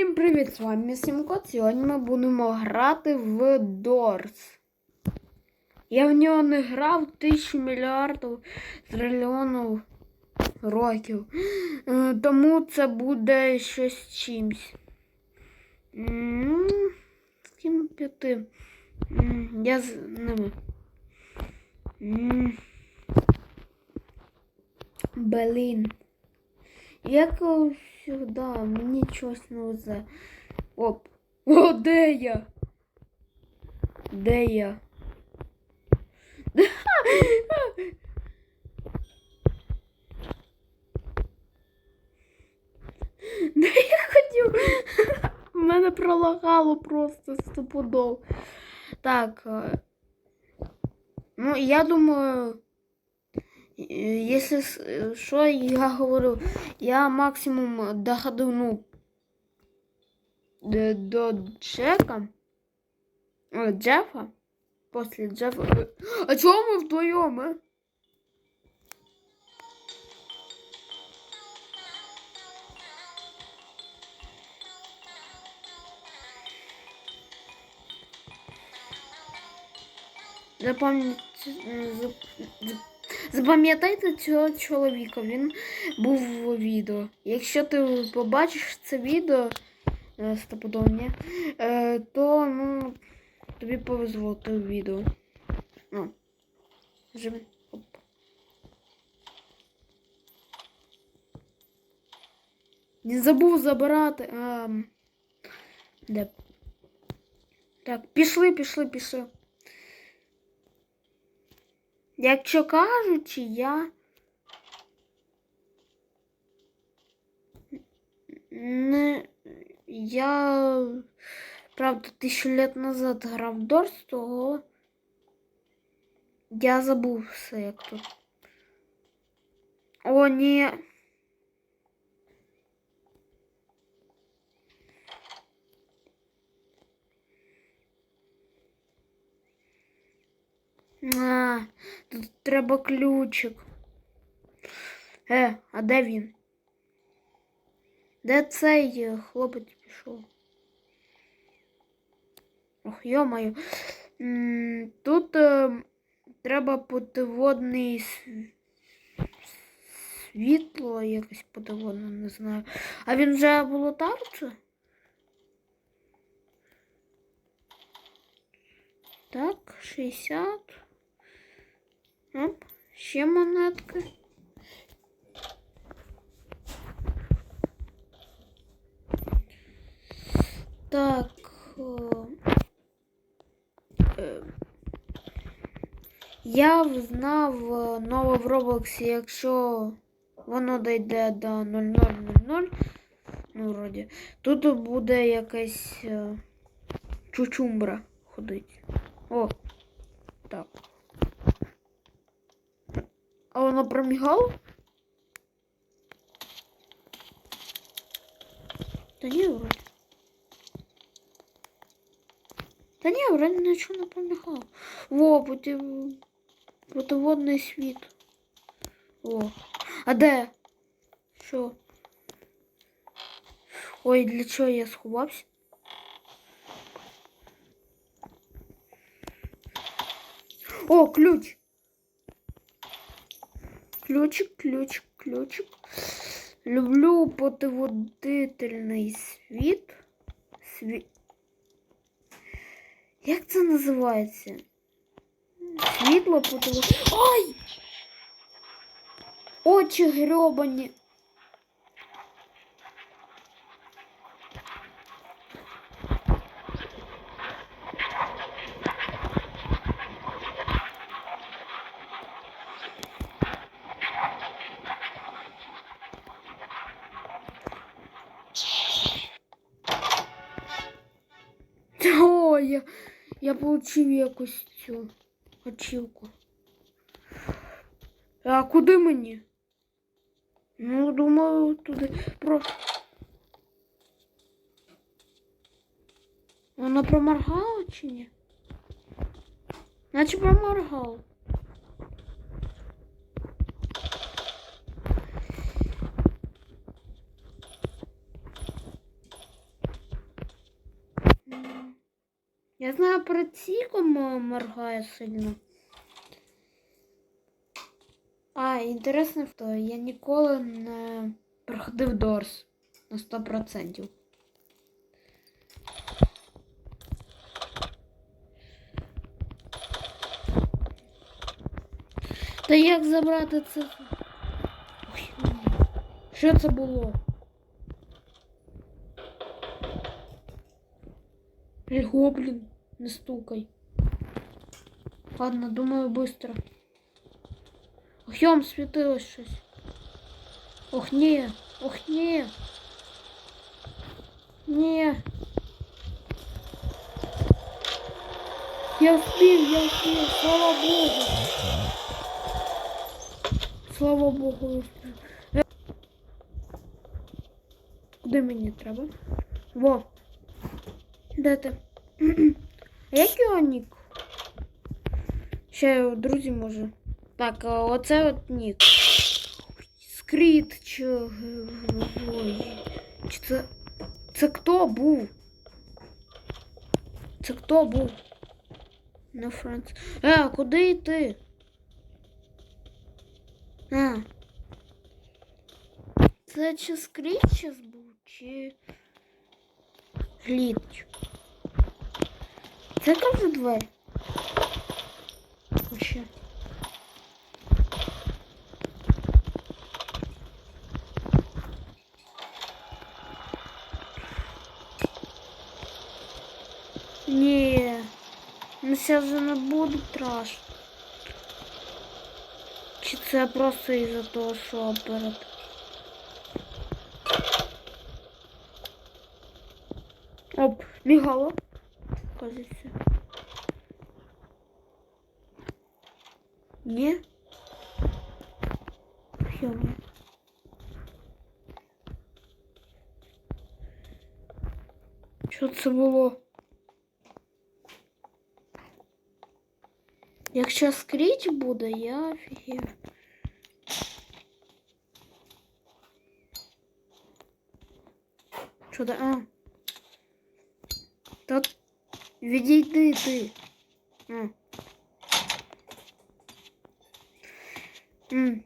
Всім привіт! З вами Сімко. Сьогодні ми будемо грати в Doors. Я в нього не грав тисячу мільярдів трильйонів років. Е, Тому це буде щось чимсь. З ким піти? Я з ними. Блін. Як завжди, мені щось не везе. Оп. О, де я? Де я? Де я хотів? Мене пролагало просто стопудов. Так. е, Ну, я думаю, якщо с- е, що я говорю, я максимум доходну до, Джека. О, Джефа. После Джефа. А чего мы вдвоем, а? Запам'ятайте, зап- зап- запам'ятайте цього чоловіка, він був у відео. Якщо ти побачиш це відео е, стопудово, ні, е, то ну, тобі повезло те відео. Ну, живи. Не забув забирати. А, де? Так, пішли, пішли, пішли. Якщо кажучи, я не я правда тисячу лет назад грав в Дорс, того я забув все як тут. О, ні. А, тут треба ключик. Е, а де він? Де цей е, хлопець пішов? Ох, йомаю. Тут е, треба путеводний св- світло якесь путеводне, не знаю. А він вже волотався? Так, 60. Оп, ще монетки. Так. е, Я взнав е, нове в Роблоксі, якщо воно дійде до 0000, ну, вроді, тут буде якась е, чучумбра ходить. О, так. А воно промігало? Та ні, вроді. Та ні, вроді нічого не промігало. Во, пути... путеводний світ. О. А де? Що? Ой, для чого я сховався? О, ключ. Ключик, ключик, ключик. Люблю потиводительний світ. Світ. Як це називається? Світло потиво. Ой! Очі грьобані. О, я, я получив якусь цю очівку. А куди мені? Ну, думаю, туди просто. Вона проморгала чи ні? Наче проморгала. Я знаю про ціком моргає сильно. А, інтересно, що я ніколи не проходив Дорс на 100%. Та як забрати це? Ой. Що це було? Эй, гоблин, не стукай. Ладно, думаю, быстро. Ох, йом світилось щось. Ох, ні, ох, ні. Ні. Я успів, я успів, слава Богу. Слава Богу, я успів. Е. Куди мені треба? Во. Де ти? А як його нік? Ще друзі може. Так, а оце от нік. Скріт чи. Ой. Чи це. Це хто був? Це хто був? На Франц. Е, а куди йти? А. Це чи скріт щас був, чи. Гліч. Це вже двері? Вообще. Ні. Ну сейчас вже не буде страшно. Чи це просто із-за того, що перед. Оп, мігало. Кажеться. Ні? Йома. Що це було? Якщо скріч буде, я офігів. Що да? А. Та відійди ти. М,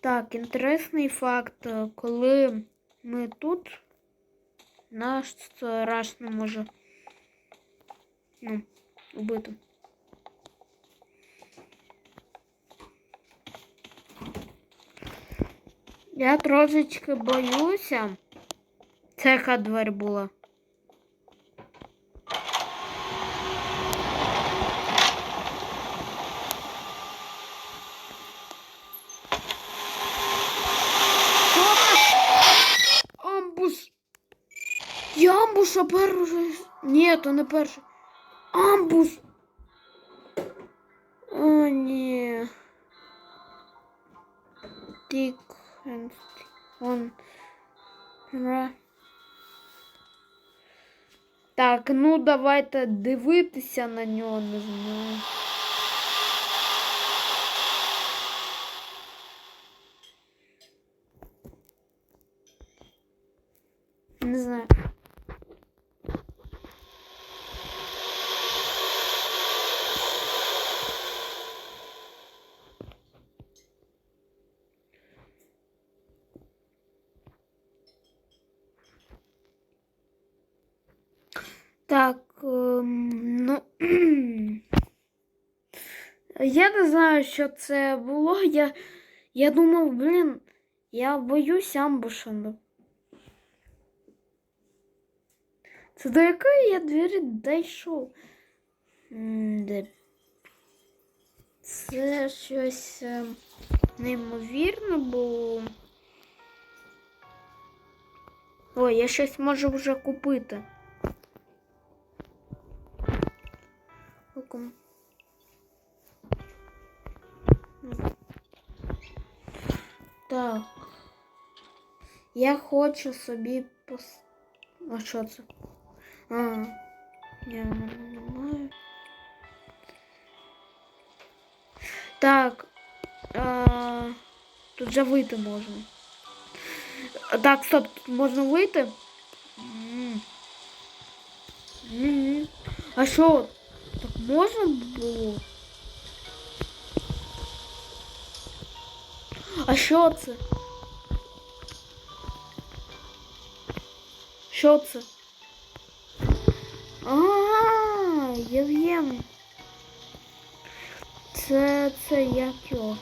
Так, інтересний факт. Коли ми тут, наш раш не може ну, убити. Я трошечки боюся. Це яка була. Амбуша перший. Ні, то не перший. Амбус. О, ні. Тик. Он. Так, ну давайте дивитися на нього, не знаю. Не знаю. Я не знаю, що це було. Я, я думав, блін, я боюсь амбуша. ну. Це до якої я двері дійшов? Де? Це щось е, неймовірне було. Ой, я щось можу вже купити. Я хочу собі пос... А що це? А, я не маю. Так. А, тут же вийти можна. Так, стоп, тут можна вийти? М. М. А що? можна було? А що це? Що це? А, Євген. Це це як його?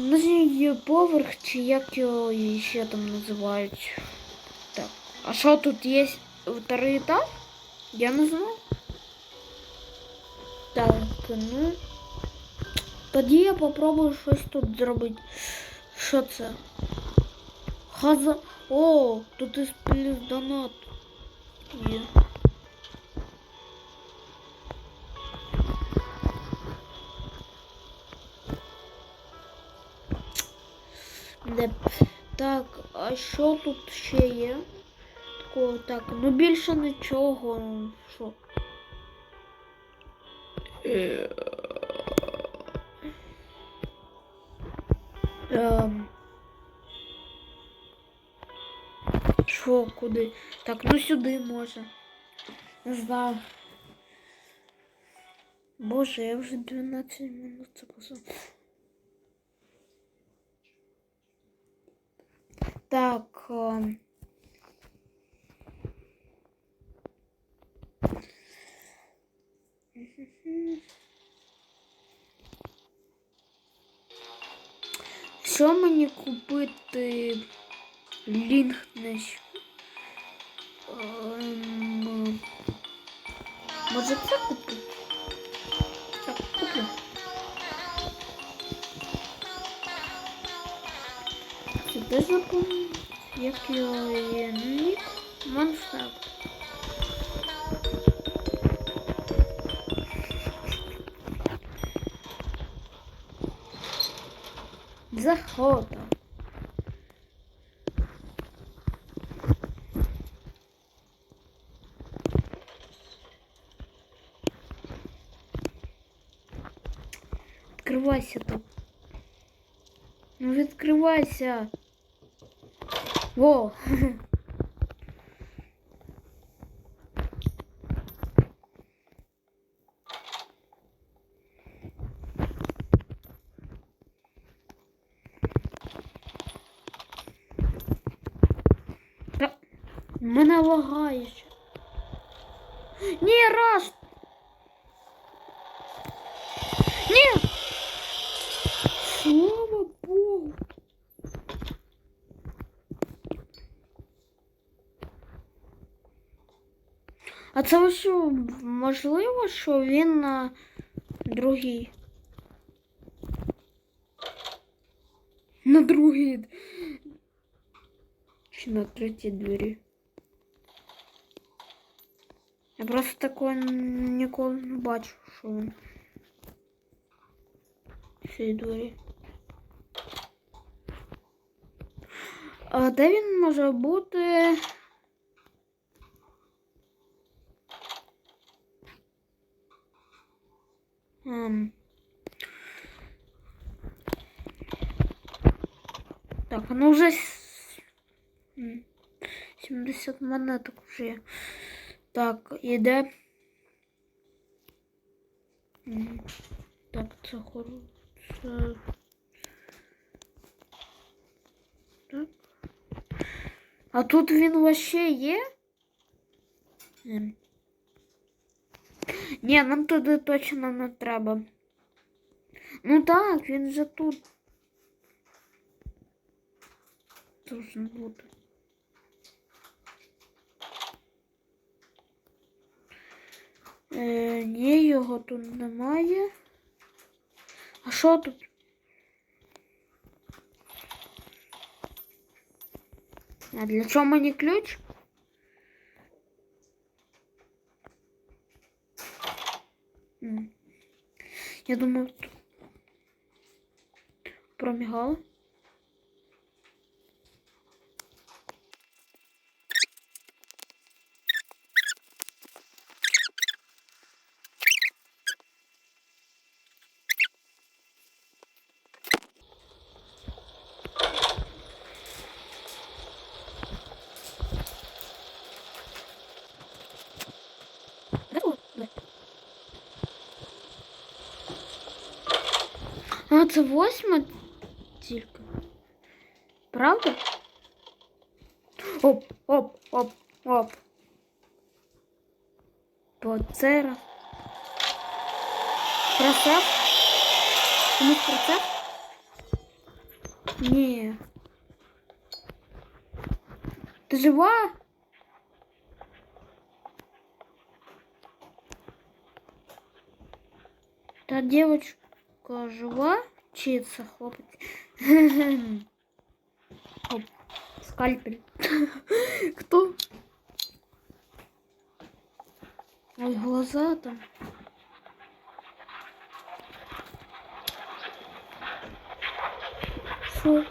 Нижній поверх, чи як його ще там називають. Так. А що тут є второй етаж? Я не знаю. Так, ну. Тоді я попробую щось тут зробити. Що це? Хаза. О, тут із плюс донат. Є. Де... Так, а що тут ще є? Такого, так, ну більше нічого. Що? Е, Ем. Куди? Так, ну сюди може. Не знаю. Боже, я вже 12 минут це. Так. ем. Що мені купити лінгнеш? Ем, Може це куплю? Так, куплю. Сюди запомню, як його є нік. Монстр. Тут. Ну відкривайся. Во. Мене лагає ще. Ні, раз. Ні. Слава Богу. А це що, можливо, що він на другій. На другій. Чи на третій двері. Я просто такого ніколи не бачу, що він. в цій дворі. А де він може бути? Ем. Ну м, 70 монеток вже. є. Так, іде. Так, це хороше. Так. А тут він вообще є? Ні, нам туди точно не треба. Ну так, він же тут. Должен бути. Е, ні, його тут немає. А що тут? А для чого мені ключ? Я думаю, промігало. Це восьма тільки. Правда? Оп, оп, оп, оп. То це раз. Просеп? Комусь? Ні. Ти жива? Та девочка жива? Чи це хлопець? Оп, скальпель. Кто? Ой, глаза там. Шо?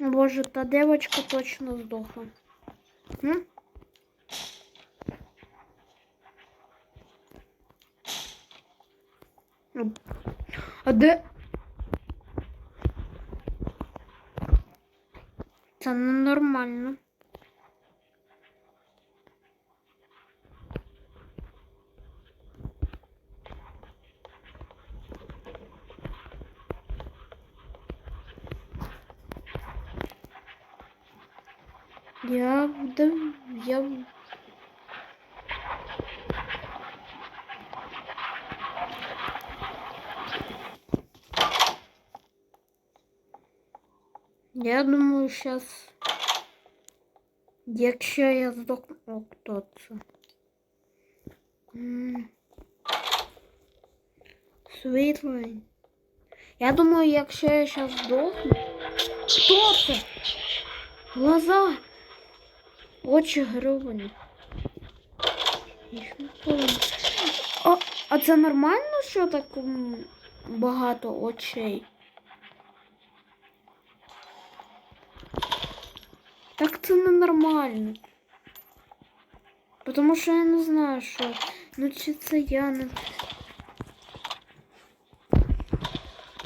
Боже, та девочка точно сдохла. М? А де? Це ненормально. Я да, я Я думаю, сейчас якщо я здохну, о, хто це? Світлий. Я думаю, якщо я зараз здохну. Хто це? Глаза. Очі гровані. А, а це нормально, що так багато очей? Так це ненормально. Потому що я не знаю, що. Ну чи це я не.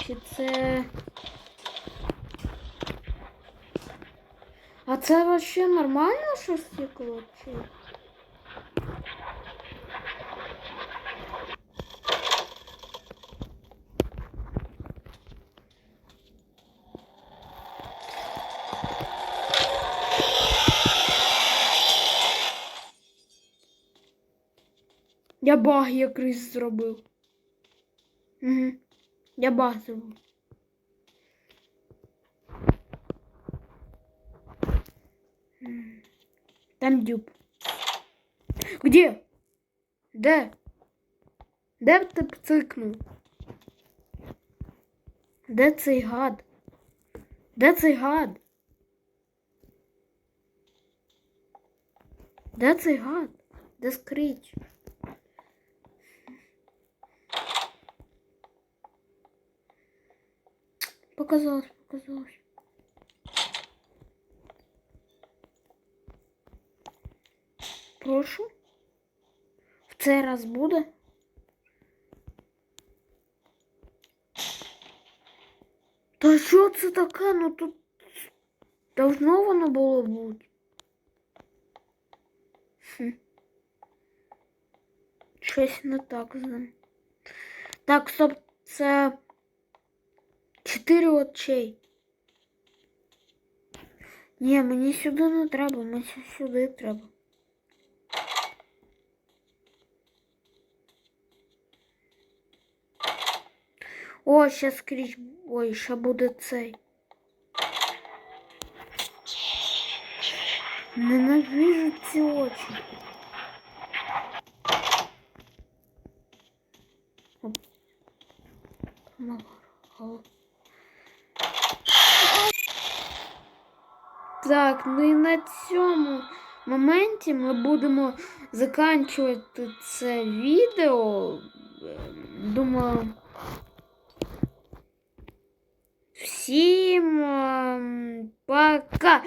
Чи це. А це вообще нормально, що стекло? Чи? Я баг якийсь зробив. Угу. Я баг зробив. Там дюб. Где? Де? Де ти цикнув? Де цей гад? Де цей гад? Де цей гад? Де скрич? Показалось, показалось. Прошу. В цей раз буде. Та що це таке? Ну тут давно воно було бути. Хм. Щось не так з. Так, стоп, це чотири очей. Ні, мені сюди не треба, мені сюди треба. О, сейчас кріч. Ой, ще буде цей. Ненавижу ці очі. Оп. Помагало. Так, ну і на цьому моменті ми будемо заканчувати це відео. Думаю. Всім ем, пока.